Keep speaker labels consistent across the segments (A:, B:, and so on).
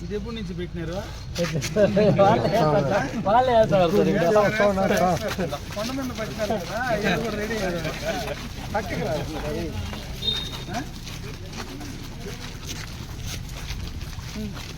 A: ఇది ఎప్పుడు నుంచి పెట్టినారు కొండ మీద పెట్టినారు కదా కూడా రెడీ పక్కకి రాదు Mm-hmm.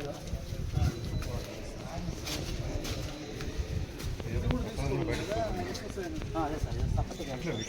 A: రా ఆ?
B: అదే సార్ ఇది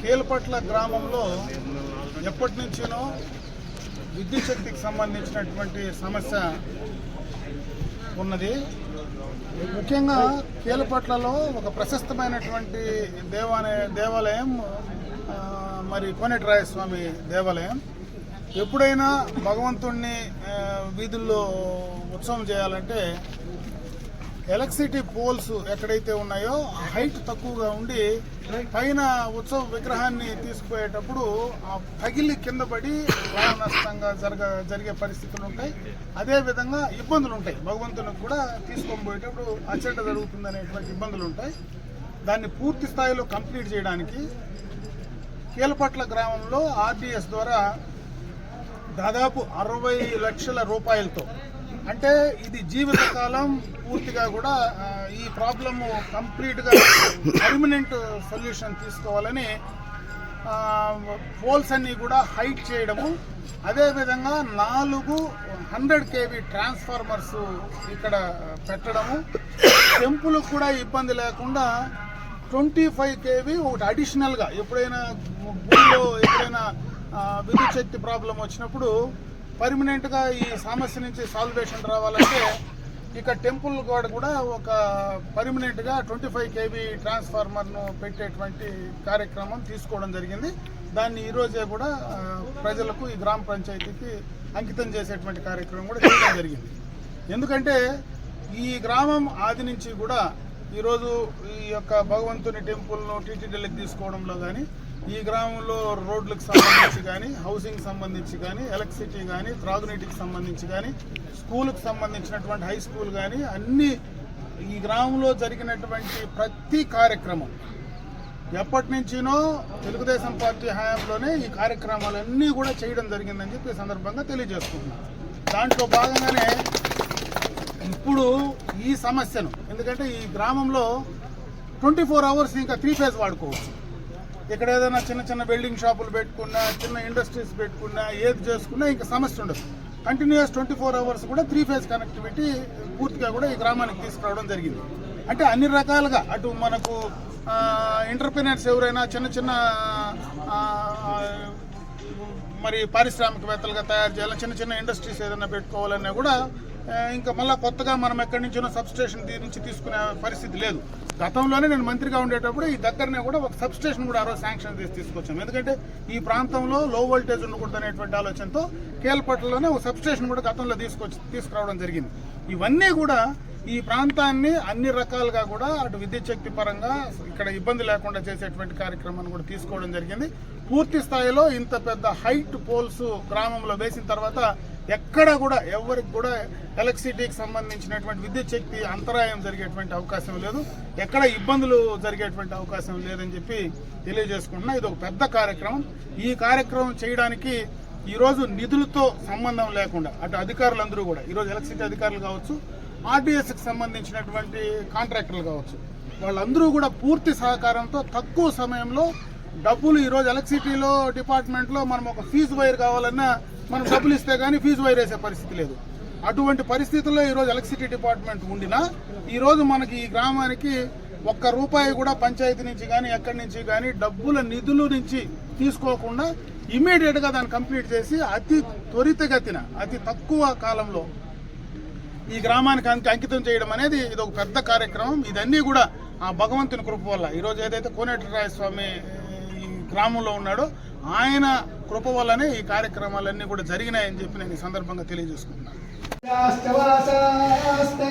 A: కేల్పట్ల గ్రామంలో ఎప్పటి నుంచినో విద్యుత్ శక్తికి సంబంధించినటువంటి సమస్య ఉన్నది. ముఖ్యంగా కేలపట్లలో ఒక ప్రశస్తమైనటువంటి దేవాలయ దేవాలయం మరి కోనేటిరాయస్వామి దేవాలయం. ఎప్పుడైనా భగవంతుణ్ణి వీధుల్లో ఉత్సవం చేయాలంటే ఎలక్ట్రిసిటీ పోల్స్ ఎక్కడైతే ఉన్నాయో హైట్ తక్కువగా ఉండి పైన ఉత్సవ విగ్రహాన్ని తీసుకుపోయేటప్పుడు ఆ పగిలి కింద పడి ప్రాణ నష్టంగా జరగ జరిగే పరిస్థితులు ఉంటాయి. అదే విధంగా ఇబ్బందులు ఉంటాయి. భగవంతునికి కూడా తీసుకొని పోయేటప్పుడు అచ్చట జరుగుతుంది అనేటువంటి ఇబ్బందులు ఉంటాయి. దాన్ని పూర్తి స్థాయిలో కంప్లీట్ చేయడానికి కీలపట్ల గ్రామంలో ఆర్డీఎస్ ద్వారా దాదాపు అరవై లక్షల రూపాయలతో అంటే ఇది జీవితకాలం పూర్తిగా కూడా ఈ ప్రాబ్లమ్ కంప్లీట్గా పర్మనెంట్ సొల్యూషన్ తీసుకోవాలని పోల్స్ అన్నీ కూడా హైట్ చేయడము. అదేవిధంగా నాలుగు హండ్రెడ్ కేవీ ట్రాన్స్ఫార్మర్స్ ఇక్కడ పెట్టడము. టెంపుల్ కూడా ఇబ్బంది లేకుండా ట్వంటీ ఫైవ్ కేవీ ఒకటి అడిషనల్గా ఎప్పుడైనా భూమిలో ఎప్పుడైనా విద్యుత్ శక్తి ప్రాబ్లం వచ్చినప్పుడు పర్మనెంట్గా ఈ సమస్య నుంచి సాల్వేషన్ రావాలంటే ఇక టెంపుల్ కూడా కూడా ఒక పర్మనెంట్గా ట్వంటీ ఫైవ్ కేబీ ట్రాన్స్ఫార్మర్ను పెట్టేటువంటి కార్యక్రమం తీసుకోవడం జరిగింది. దాన్ని ఈరోజే కూడా ప్రజలకు ఈ గ్రామ పంచాయతీకి అంకితం చేసేటువంటి కార్యక్రమం కూడా చేయడం జరిగింది. ఎందుకంటే ఈ గ్రామం ఆది నుంచి కూడా ఈరోజు ఈ యొక్క భగవంతుని టెంపుల్ను టీటీడీలకు తీసుకోవడంలో కానీ ఈ గ్రామంలో రోడ్లకు సంబంధించి కానీ హౌసింగ్ సంబంధించి కానీ ఎలక్ట్రిసిటీ కానీ త్రాగునీటికి సంబంధించి కానీ స్కూల్కి సంబంధించినటువంటి హై స్కూల్ కానీ అన్ని ఈ గ్రామంలో జరిగినటువంటి ప్రతి కార్యక్రమం ఎప్పటి నుంచినో తెలుగుదేశం పార్టీ హయాంలోనే ఈ కార్యక్రమాలన్నీ కూడా చేయడం జరిగిందని చెప్పి సందర్భంగా తెలియజేసుకుంటున్నాను. దాంట్లో భాగంగానే ఇప్పుడు ఈ సమస్యను ఎందుకంటే ఈ గ్రామంలో ట్వంటీ ఫోర్ అవర్స్ ఇంకా త్రీ ఫేజ్ వాడుకోవచ్చు. ఇక్కడ ఏదైనా చిన్న చిన్న బిల్డింగ్ షాపులు పెట్టుకున్నా చిన్న ఇండస్ట్రీస్ పెట్టుకున్నా ఏది చేసుకున్నా ఇంకా సమస్య ఉండదు. కంటిన్యూస్ ట్వంటీ ఫోర్ అవర్స్ కూడా త్రీ ఫేజ్ కనెక్టివిటీ పూర్తిగా కూడా ఈ గ్రామానికి తీసుకురావడం జరిగింది. అంటే అన్ని రకాలుగా అటు మనకు ఎంటర్ప్రినర్స్ ఎవరైనా చిన్న చిన్న మరి పారిశ్రామికవేత్తలుగా తయారు చేయాలి చిన్న చిన్న ఇండస్ట్రీస్ ఏదైనా పెట్టుకోవాలన్నా కూడా ఇంకా మళ్ళీ కొత్తగా మనం ఎక్కడి నుంచో సబ్ స్టేషన్ నుంచి తీసుకునే పరిస్థితి లేదు. గతంలోనే నేను మంత్రిగా ఉండేటప్పుడు ఈ దగ్గరనే కూడా ఒక సబ్ స్టేషన్ కూడా ఆ రోజు శాంక్షన్ చేసి తీసుకొచ్చాం. ఎందుకంటే ఈ ప్రాంతంలో లో వోల్టేజ్ ఉండకూడదు అనేటువంటి ఆలోచనతో కేల్పట్లలోనే ఒక సబ్ స్టేషన్ కూడా గతంలో తీసుకొచ్చి తీసుకురావడం జరిగింది. ఇవన్నీ కూడా ఈ ప్రాంతాన్ని అన్ని రకాలుగా కూడా అటు విద్యుత్ శక్తి పరంగా ఇక్కడ ఇబ్బంది లేకుండా చేసేటువంటి కార్యక్రమాన్ని కూడా తీసుకోవడం జరిగింది. పూర్తి స్థాయిలో ఇంత పెద్ద హైట్ పోల్స్ గ్రామంలో వేసిన తర్వాత ఎక్కడ కూడా ఎవరికి కూడా ఎలక్ట్రిసిటీకి సంబంధించినటువంటి విద్యుత్ శక్తి అంతరాయం జరిగేటువంటి అవకాశం లేదు. ఎక్కడ ఇబ్బందులు జరిగేటువంటి అవకాశం లేదని చెప్పి తెలియజేసుకుంటున్నా. ఇది ఒక పెద్ద కార్యక్రమం. ఈ కార్యక్రమం చేయడానికి ఈరోజు నిధులతో సంబంధం లేకుండా అటు అధికారులందరూ కూడా ఈరోజు ఎలక్ట్రిసిటీ అధికారులు కావచ్చు ఆర్టీఎస్కి సంబంధించినటువంటి కాంట్రాక్టర్లు కావచ్చు వాళ్ళందరూ కూడా పూర్తి సహకారంతో తక్కువ సమయంలో డబ్బులు ఈరోజు ఎలక్ట్రిసిటీలో డిపార్ట్మెంట్లో మనం ఒక ఫీజు వైర్ కావాలన్నా మనం డబ్బులు ఇస్తే కానీ ఫీజు వైరేసే పరిస్థితి లేదు. అటువంటి పరిస్థితుల్లో ఈరోజు ఎలక్ట్రిసిటీ డిపార్ట్మెంట్ ఉండినా ఈరోజు మనకి ఈ గ్రామానికి ఒక్క రూపాయి కూడా పంచాయతీ నుంచి కానీ ఎక్కడి నుంచి కానీ డబ్బుల నిధుల నుంచి తీసుకోకుండా ఇమీడియట్గా దాన్ని కంప్లీట్ చేసి అతి త్వరితగతిన అతి తక్కువ కాలంలో ఈ గ్రామానికి అంకి అంకితం చేయడం అనేది ఇది ఒక పెద్ద కార్యక్రమం. ఇదన్నీ కూడా ఆ భగవంతుని కృప వల్ల. ఈరోజు ఏదైతే కోనేటిరాయ స్వామి ఈ గ్రామంలో ఉన్నాడో ఆయన కృప వల్లనే ఈ కార్యక్రమాలన్నీ కూడా జరిగినాయని చెప్పి నేను ఈ సందర్భంగా తెలియజేసుకుంటున్నాను.
C: శ్చవాసాస్తే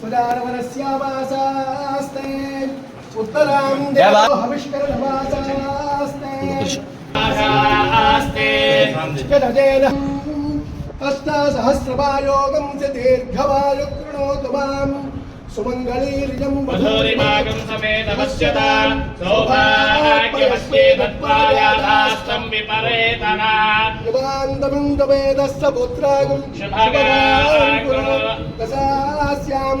C: సుదానవనస్యావాసాస్తే ఉత్తరాం దేవో హవిష్కరణవాసాస్తే జగదేన హస్తాసహస్రవాయోగం చ దీర్ఘవాయు కృణోతు మాం సుమంగళీర్యం
D: మధురిమాగం సమేతమస్యత సౌభాగ్యమస్తే తత్వాయాదాస్తం విపరేతనా
C: యుగాంతమిందవేదస్య పుత్రాగం దశాస్యాం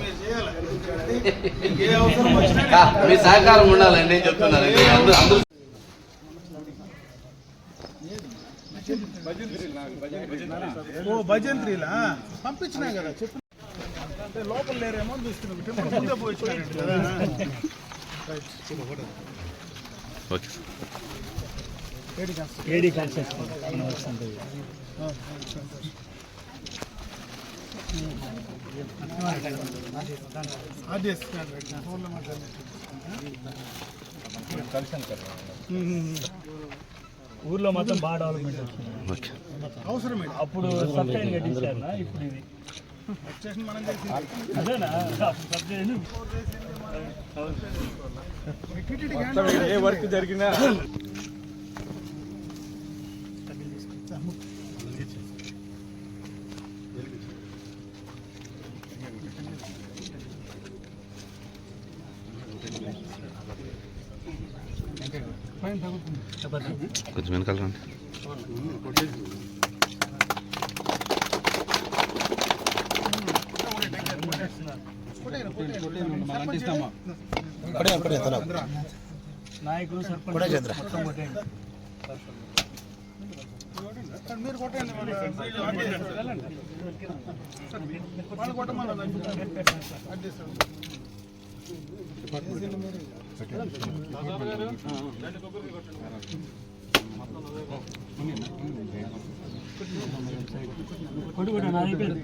A: మీరు చేయాలి. మీకు ఏ అవసరం వచ్చినా
E: మీ సహకారం ఉండాలండి చెప్తున్నాను. అందరూ
A: ఓ భజంత్రిలా? పంపించినా కదా చెప్పు. అంటే లోపల లేరేమో అని చూస్తున్నాం. టెంపుల్ ముందే పోయి వచ్చినారంట కదా
E: ఓకే.
B: ఏడీ కాన్సెప్ట్. మనం వస్తుంది
A: అదే ఫోన్లో మాట్లాడి
B: ఊర్లో మొత్తం బాగా డెవలప్మెంట్ వచ్చింది.
E: ఓకే
A: అవసరమే.
B: అప్పుడు సబ్టైన్ కట్టించారు ఇప్పుడు ఇది?
A: ఏ వర్క్ జరిగినా.
E: కొంచెం వెనకాల రండి.
B: నాయకులు సర్పంచ్ మొత్తం కొట్టేయండి.
A: మీరు కొట్టండి వాళ్ళు కొట్టమన్నారు
B: నాది అయిపోయింది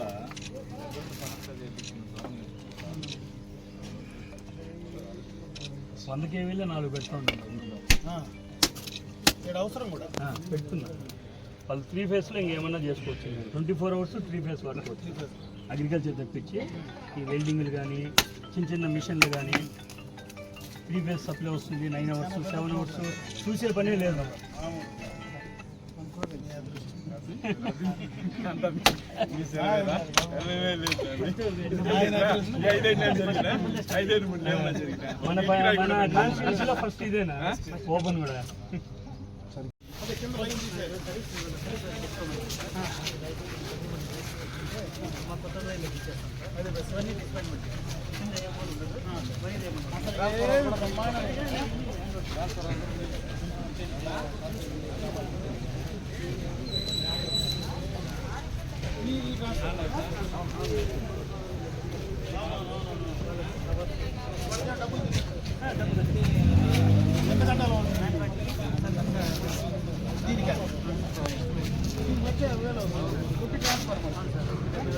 B: అయిపోయింది. వంద కేవీలో నాలుగు పెడతా ఉన్నాను. ఇందులో
A: ఇక్కడ అవసరం కూడా.
B: పెడుతున్నా వాళ్ళు త్రీ ఫేస్లో ఇంకేమన్నా చేసుకోవచ్చు. Twenty four hours three phase వాడుకోవచ్చు అగ్రికల్చర్ తెప్పించి ఈ వెల్డింగ్లు కానీ చిన్న చిన్న మిషన్లు కానీ త్రీ ఫేస్ సప్లై వస్తుంది నైన్ అవర్స్ సెవెన్ అవర్స్ చూసే పనే లేదు. మన ప- మన కాన్స్టిట్యూన్సీలో ఫస్ట్ ఇదేనా ఓపెన్ కూడా
A: ఉండదు బ్రహ్మాండం. ఎంత గంటలు దీనికి దీనికి వచ్చే వేలు అవుతుంది. కుట్టి ట్రాన్స్ఫార్మర్ ఇప్పుడు చేసినాం అప్పుడు చేసినాము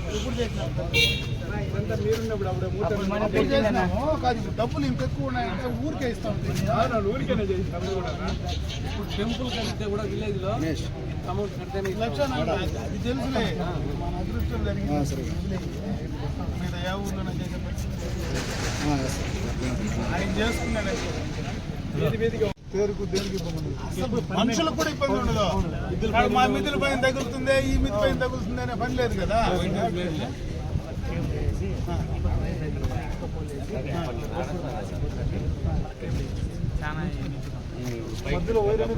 A: కాదు ఇప్పుడు డబ్బులు ఇంత ఎక్కువ ఉన్నాయంటే ఊరికే ఇస్తాం.
C: ఊరికేనే చేసినాం
F: ఇప్పుడు టెంపుల్ కడితే కూడా విలేజ్లో అమౌంట్ కడితేనే
A: అది తెలుసులే. మన అదృష్టం జరిగింది. మీద ఏ ఊర్లోనే చేసే పని. ఆయన చేసుకున్నాడు. పేరుకు దేనికి మనుషులకు కూడా ఇబ్బంది ఉండదు. మా మిదిలి పైన తగులుతుంది ఈ మిది పైన తగులుతుంది అనే పని లేదు కదా. మధ్యలో రాదు.